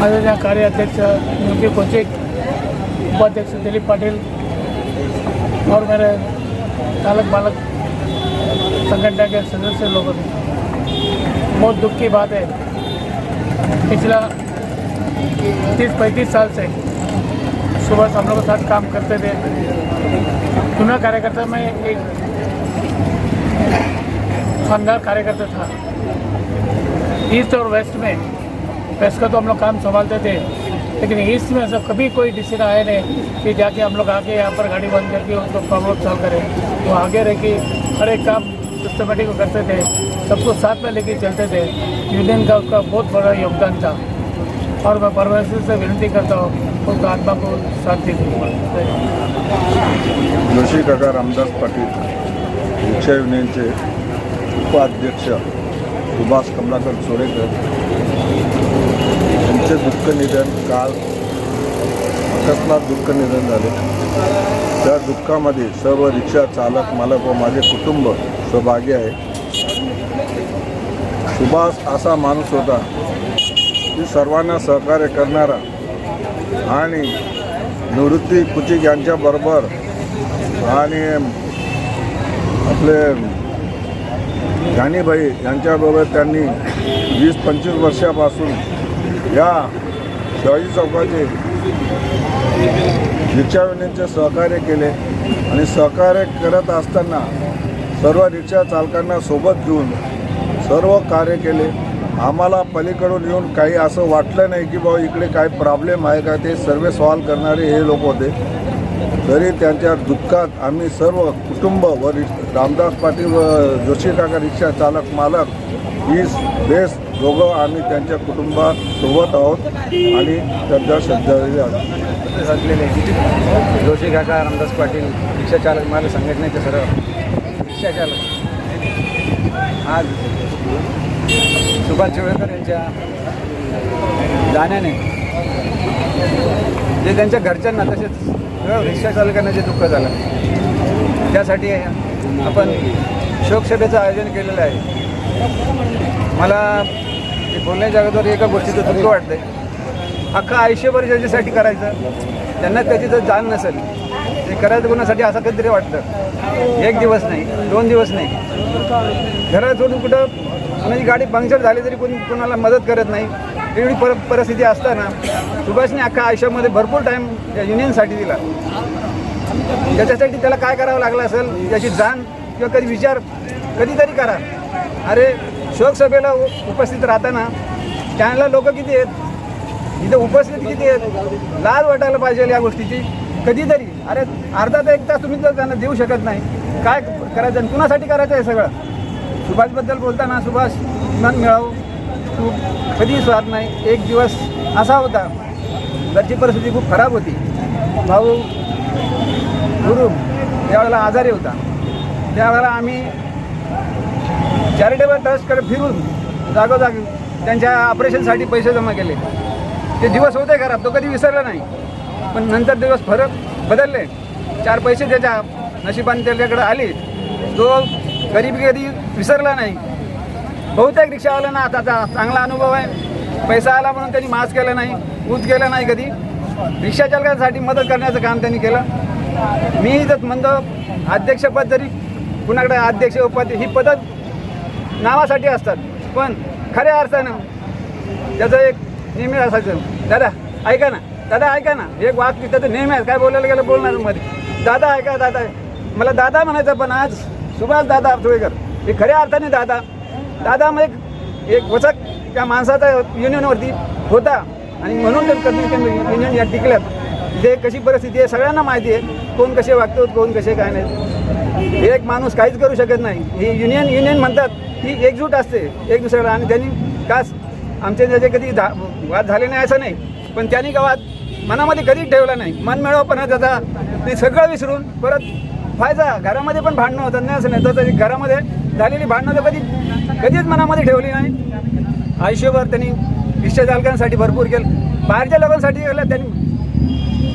माझ्या कार्याध्यक्ष योगी कोचिक उपाध्यक्ष दिलीप पाटिल और मेरे चालक बालक संगठन के सदस्य लोगों ने बहुत दुख की बात है। पिछला तीस पैंतीस साल से सुबह हम लोग के साथ काम करते थे। चुना कार्यकर्ता में एक शानदार कार्यकर्ता था। ईस्ट और वेस्ट में वेस्ट का तो हम लोग काम संभालते थे, लेकिन ईस्ट में ऐसा कभी कोई डिसीज़न आया नहीं, कि जाके हम लोग आके यहाँ पर गाड़ी बंद करके उसको प्रॉब्लम सॉल्व करें वो आगे रह के हर एक काम सिस्टमेटिक करते थे, सबको साथ में लेके चलते थे। यूनियन का उसका बहुत बड़ा योगदान था। और मैं परमेश्वर से विनती करता हूँ, उनका आत्मा को शांति जोशी काका रामदास पाटील रिक्षा युनियनचे उपाध्यक्ष सुभाष कमलाकर चोरेकर त्यांचे दुःख निधन काल अकस्मात दुःख निधन झाले. त्या दुःखामध्ये सर्व रिक्षा चालक मालक व माझे कुटुंब सहभागी आहे. सुभाष असा माणूस होता की सर्वांना सहकार्य करणारा आणि निवृत्ती कुचिक यांच्याबरोबर आणि आपले गाणीबाई यांच्याबरोबर त्यांनी वीस पंचवीस वर्षापासून या शिवाजी चौकाचे रिक्षा सहकार्य केले आणि सहकार्य करत असताना सर्व रिक्षा चालकांना सोबत घेऊन सर्व कार्य केले. आम्हाला पलीकडून येऊन काही असं वाटलं नाही की बाबा इकडे काय प्रॉब्लेम आहे का? ते सर्व सॉल्व करणारे हे लोक होते. तरी त्यांच्या दुःखात आम्ही सर्व कुटुंब व रामदास पाटील व जोशी काका रिक्षा चालक मालक वीस बेस दोघं आम्ही त्यांच्या कुटुंबासोबत आहोत आणि त्यांच्या श्रद्धांजली आहोत. जोशी काका रामदास पाटील रिक्षा चालक मला संघटनेचे सर्व. रिक्षा चालक आज सुभाष चिवळेकर यांच्या जाण्याने जे त्यांच्या घरच्यांना तसेच सर्व रिक्षा चालकांना जे दुःख झालं त्यासाठी आपण शोकसभेचं आयोजन केलेलं आहे. मला ते बोलण्याच्या अगोदर एका गोष्टीचं दुःख वाटतंय. अख्खं आयुष्यभर ज्याच्यासाठी करायचं त्यांना त्याची जर जाण नसेल ते करायचं कोणासाठी असं कधीतरी वाटतं. एक दिवस नाही दोन दिवस नाही. घरात सोडून कुठं कोणाची गाडी पंक्चर झाली तरी कोणी कोणाला मदत करत नाही. एवढी पर परिस्थिती असताना सुभाषने अख्खा आयुष्यामध्ये भरपूर टाईम या युनियनसाठी दिला. त्याच्यासाठी त्याला काय करावं लागलं असेल त्याची जाण किंवा कधी विचार कधीतरी करा. अरे शोकसभेला उपस्थित राहताना त्यांना लोक किती आहेत? इथे उपस्थित किती आहेत? लाज वाटायला पाहिजे या गोष्टीची. कधीतरी. अरे अर्धा ते एक तास तुम्ही जर त्यांना देऊ शकत नाही. काय करायचं आणि कुणासाठी करायचं आहे सगळं? सुभाषबद्दल बोलताना सुभाष मन मिळाव. तू कधी स्वाद नाही. एक दिवस असा होता. घरची परिस्थिती खूप खराब होती. भाऊ गुरु त्यावेळेला आजारी होता. त्यावेळेला आम्ही चॅरिटेबल ट्रस्टकडे फिरून जागोजागी त्यांच्या ऑपरेशनसाठी पैसे जमा केले. ते दिवस होते खराब तो कधी विसरला नाही. पण नंतर दिवस फरक बदलले. चार पैसे त्याच्या नशिबाने त्याच्याकडे आले. तो गरीबी कधी विसरला नाही. बहुतेक रिक्षावाल्यांना आता चांगला अनुभव आहे. पैसा आला म्हणून त्यांनी मास्क केलं नाही ऊत केलं नाही कधी. रिक्षाचालकांसाठी मदत करण्याचं काम त्यांनी केलं. मी तर म्हणतो अध्यक्षपद जरी कुणाकडे अध्यक्ष उपाध्यक्ष ही पदं नावासाठी असतात. पण खऱ्या अर्थानं त्याचं एक नेहमी असायचं. दादा ऐका ना. दादा ऐका ना. एक वाक त्याचं नेहमी आहे. काय बोलायला गेलं बोलणार मध्ये. दादा ऐका दादा. मला दादा म्हणायचं पण आज सुभाष दादा अर्थवेकर हे खऱ्या अर्थाने दादा. दादा मग एक एक वचक त्या माणसाचा युनियनवरती होता. आणि म्हणून युनियन या टिकल्यात. इथे कशी परिस्थिती आहे सगळ्यांना माहिती आहे. कोण कसे वागतो कोण कसे काय नाही. एक माणूस काहीच करू शकत नाही. ही युनियन युनियन म्हणतात ही एकजूट असते एक दुसऱ्याला. आणि त्यांनी कास आमचे त्याचे कधी धा वाद झाले नाही असं नाही पण त्यांनी का वाद मनामध्ये कधीच ठेवला नाही. मन मिळवपणा त्याचा ते सगळं विसरून परत फायदा घरामध्ये पण भांडणं होतं नाही असं नाही. तर घरामध्ये झालेली भांडणं तर कधी कधीच मनामध्ये ठेवली नाही. आयुष्यभर त्यांनी रिक्षा चालकांसाठी भरपूर केलं. बाहेरच्या लोकांसाठी केलं त्यांनी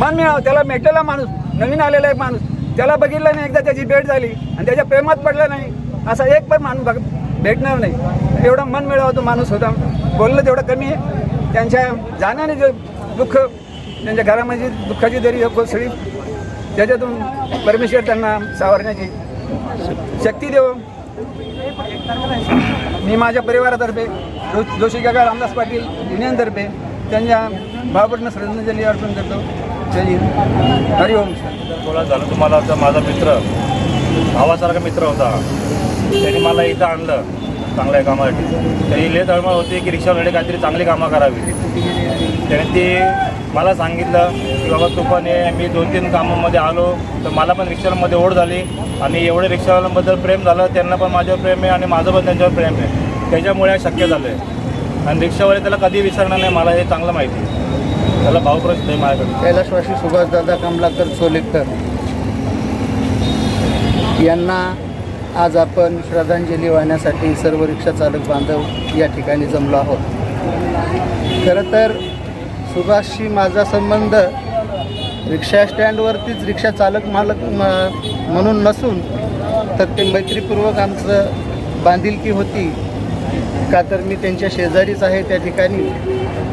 मन मिळावं. त्याला मेटलेला माणूस नवीन आलेला एक माणूस. त्याला बघितलं नाही एकदा त्याची भेट झाली आणि त्याच्या प्रेमात पडलं नाही. असा एक पण माणूस बघ भेटणार नाही. एवढा मन मिळावा तो माणूस होता. बोललं तेवढं कमी आहे. त्यांच्या जाण्याने जे दुःख त्यांच्या घरामध्ये दुःखाची दरी कोसळी त्याच्यातून परमेश्वर त्यांना सावरण्याची शक्ती देव. मी माझ्या परिवारातर्फे जो जोशी काका रामदास पाटील युनियनतर्फे त्यांच्या भावपटनं श्रद्धांजली अर्पण करतो. हरिओम बोला झालं तुम्हाला तर माझा मित्र. भावासारखा मित्र होता. त्यांनी मला इथं आणलं चांगल्या कामासाठी. त्याची लय तळमळ होती की रिक्षावाले काहीतरी चांगली कामं करावी. त्याने ती मला सांगितलं की बाबा तू पण ये. मी दोन तीन कामामध्ये आलो तर मला पण रिक्षामध्ये ओढ झाली. आणि एवढे रिक्षावाल्यांबद्दल प्रेम झालं त्यांना पण माझ्यावर प्रेम आहे आणि माझं पण त्यांच्यावर प्रेम आहे. त्याच्यामुळे शक्य झालं आहे आणि रिक्षावाले त्याला कधी विसरणार नाही मला हे चांगलं माहिती आहे. त्याला भावप्रश्न नाही माझ्याकडे. कैलासवासी सुभाषदादा कमलाकर सोलेकर यांना आज आपण श्रद्धांजली वाहण्यासाठी सर्व रिक्षा चालक बांधव या ठिकाणी जमलो आहोत. खरं तर सुभाषशी माझा संबंध रिक्षा स्टँडवरतीच रिक्षा चालक मालक म- म्हणून नसून तर ते मैत्रीपूर्वक आमचं बांधिलकी होती. का तर मी त्यांच्या शेजारीच आहे त्या ठिकाणी.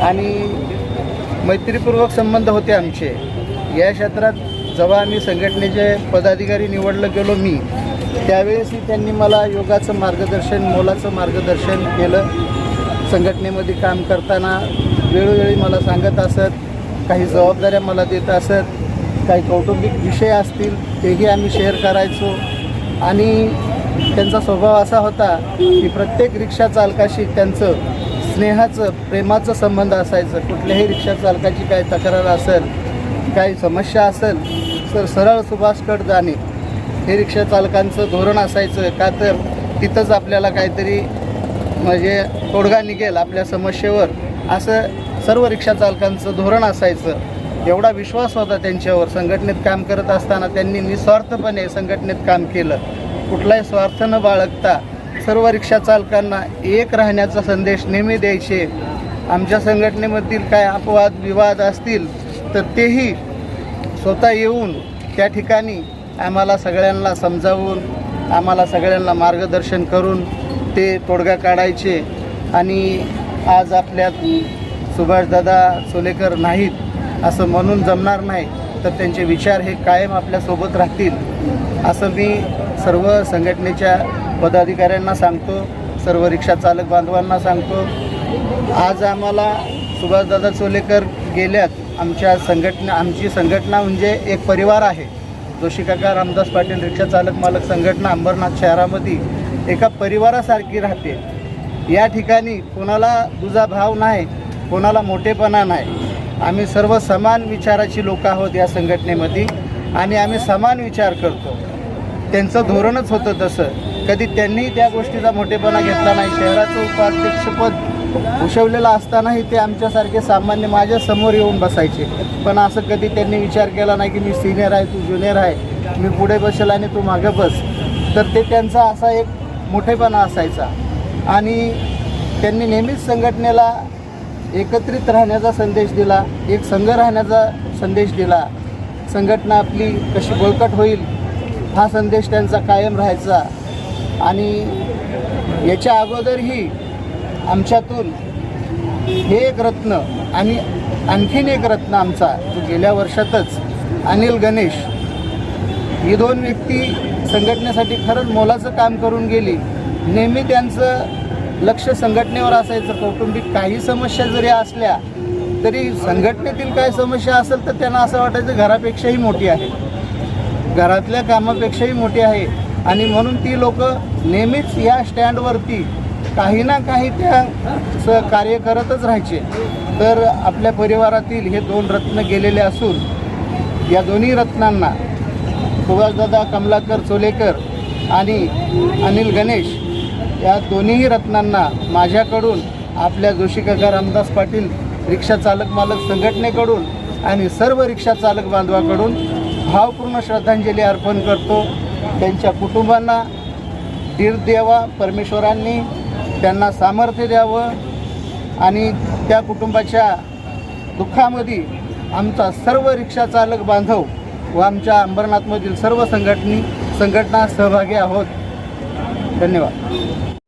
आणि मैत्रीपूर्वक संबंध होते आमचे. या क्षेत्रात जेव्हा आम्ही संघटनेचे पदाधिकारी निवडलं गेलो मी त्यावेळेसही त्यांनी मला योगाचं मार्गदर्शन मोलाचं मार्गदर्शन केलं. संघटनेमध्ये काम करताना वेळोवेळी मला सांगत असत काही जबाबदाऱ्या मला देत असत काही कौटुंबिक विषय असतील तेही आम्ही शेअर करायचो. आणि त्यांचा स्वभाव असा होता की प्रत्येक रिक्षा चालकाशी त्यांचं स्नेहाचं प्रेमाचं संबंध असायचं. कुठल्याही रिक्षा चालकाची काही तक्रार असेल काही समस्या असेल तर सरळ सुभाषकड जाणे. हे रिक्षा चालकांचं धोरण असायचं. का तर तिथंच आपल्याला काहीतरी म्हणजे तोडगा निघेल आपल्या समस्येवर. असं सर्व रिक्षा चालकांचं धोरण असायचं. एवढा विश्वास होता त्यांच्यावर. संघटनेत काम करत असताना त्यांनी निस्वार्थपणे संघटनेत काम केलं. कुठलाही स्वार्थ न बाळगता सर्व रिक्षा चालकांना एक राहण्याचा संदेश नेहमी द्यायचे. आमच्या संघटनेमधील काय अपवाद विवाद असतील तर तेही स्वतः येऊन त्या ठिकाणी आम्हाला सगळ्यांना समजावून आम्हाला सगळ्यांना मार्गदर्शन करून ते तोडगा काढायचे. आणि आज आपल्यात सुभाषदादा सोलेकर नाहीत असं म्हणून जमणार नाही तर त्यांचे विचार हे कायम आपल्यासोबत राहतील असं मी सर्व संघटनेच्या पदाधिकाऱ्यांना सांगतो सर्व रिक्षा चालक बांधवांना सांगतो. आज आम्हाला सुभाषदादा चोलेकर गेल्यात. आमच्या संघटना आमची संघटना म्हणजे एक परिवार आहे. जोशीकाका रामदास पाटील रिक्षा चालक मालक संघटना अंबरनाथ शहरामध्ये एका परिवारासारखी राहते. या ठिकाणी कोणाला दुजा भाव नाही कोणाला मोठेपणा नाही. आम्ही सर्व समान विचाराची लोक आहोत या संघटनेमध्ये आणि आम्ही समान विचार करतो. त्यांचं धोरणच होतं तसं. कधी त्यांनी त्या गोष्टीचा मोठेपणा घेतला नाही. शहराचं उपाध्यक्षपद भूषवलेलं असतानाही ते आमच्यासारखे सामान्य माझ्यासमोर येऊन बसायचे. पण असं कधी त्यांनी विचार केला नाही की मी सिनियर आहे तू ज्युनियर आहे. मी पुढे बसेल आणि तू मागं बस. तर ते त्यांचा असा एक मोठेपणा असायचा. आणि त्यांनी नेहमीच संघटनेला एकत्रित राहण्याचा संदेश दिला एक संघ राहण्याचा संदेश दिला. संघटना आपली कशी बळकट होईल हा संदेश त्यांचा कायम राहायचा. आणि याच्या अगोदरही आमच्यातून हे एक रत्न आणि आणखीन एक रत्न आमचा जो गेल्या वर्षातच अनिल गणेश ही दोन व्यक्ती संघटनेसाठी खरंच मोलाचं काम करून गेली. नेहमी त्यांचं लक्ष संघटनेवर असायचं. कौटुंबिक काही समस्या जरी असल्या तरी संघटनेतील काय समस्या असेल तर त्यांना असं वाटायचं घरापेक्षाही मोठी आहे. घरातल्या कामापेक्षाही मोठी आहे. आणि म्हणून ती लोक नेहमीच या स्टँडवरती काही ना काही त्या स कार्य करतच राहायचे. तर आपल्या परिवारातील हे दोन रत्न गेलेले असून या दोन्ही रत्नांना सुभाषदादा कमलाकर चोलेकर आणि अनिल गणेश या दोन्हीही रत्नांना माझ्याकडून आपल्या जोशीकाका रामदास पाटील रिक्षा चालक मालक संघटनेकडून आणि सर्व रिक्षा चालक बांधवाकडून भावपूर्ण श्रद्धांजली अर्पण करतो. त्यांच्या कुटुंबांना धीर द्यावा परमेश्वरांनी त्यांना सामर्थ्य द्यावं आणि त्या कुटुंबाच्या दुःखामध्ये आमचा सर्व रिक्षा चालक बांधव व आमच्या अंबरनाथमधील सर्व संघटनी संघटना सहभागी आहोत. धन्यवाद.